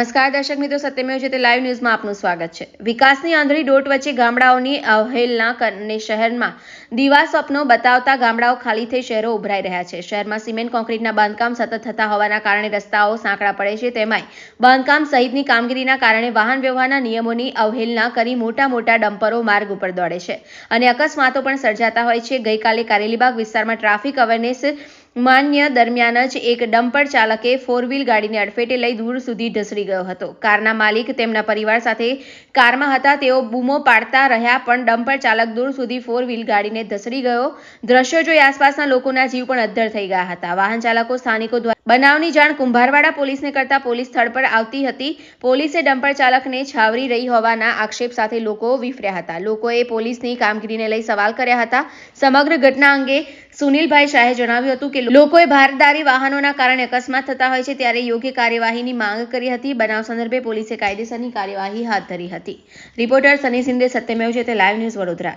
નમસ્કાર, દર્શક મિત્રો, સત્યમેવ છે તે લાઈવ ન્યૂઝમાં આપનું સ્વાગત છે. વિકાસની આંધળી દોટ વચ્ચે ગામડાઓની અવહેલના અને શહેરમાં દીવા સ્વપ્નો બતાવતા ગામડાઓ ખાલી થઈ શહેરો ઉભરાઈ રહ્યા છે. શહેરમાં સિમેન્ટ કોન્ક્રીટના બાંધકામ સતત થતા હોવાના કારણે રસ્તાઓ સાંકડા પડે છે. તેમાંય બાંધકામ સહિતની કામગીરીના કારણે વાહન વ્યવહારના નિયમોની અવહેલના કરી મોટા મોટા ડમ્પરો માર્ગ ઉપર દોડે છે. અને અકસ્માતો પણ સર્જાતા હોય છે. ગઈકાલે કારેલીબાગ વિસ્તારમાં ટ્રાફિક અવેરનેસ માન્ય દરમિયાન જ એક ડમ્પર ચાલકે ફોર વ્હીલ ગાડીને અડફેટે લઈ દૂર સુધી ઢસડી ગયો હતો. કારના માલિક તેમના પરિવાર સાથે કારમાં હતા. તેઓ બૂમો પાડતા રહ્યા, પણ ડમ્પર ચાલક દૂર સુધી ફોર વ્હીલ ગાડીને ધસડી ગયો. દ્રશ્યો જોઈ આસપાસના લોકોના જીવ પણ અદ્ધર થઈ ગયા હતા. વાહન ચાલકો, સ્થાનિકો દ્વારા બનાવની જાણ કુંભારવાડા પોલીસને કરતા પોલીસ સ્થળ પર આવતી હતી. પોલીસે ડમ્પર ચાલકને છાવરી રહી હોવાના આક્ષેપ સાથે લોકો વિફર્યા હતા. લોકોએ પોલીસની કામગીરીને લઈ સવાલ કર્યા હતા. સમગ્ર ઘટના અંગે સુનિલભાઈ શાહે જણાવ્યું હતું કે લોકોએ ભારદારી વાહનોના કારણે અકસ્માત થતા હોય છે ત્યારે યોગ્ય કાર્યવાહીની માંગ કરી હતી. બનાવ સંદર્ભે પોલીસે કાયદેસરની કાર્યવાહી હાથ ધરી હતી. રિપોર્ટર સની સિંદે સત્યમેવ છે તે લાઈવ ન્યૂઝ વડોદરા.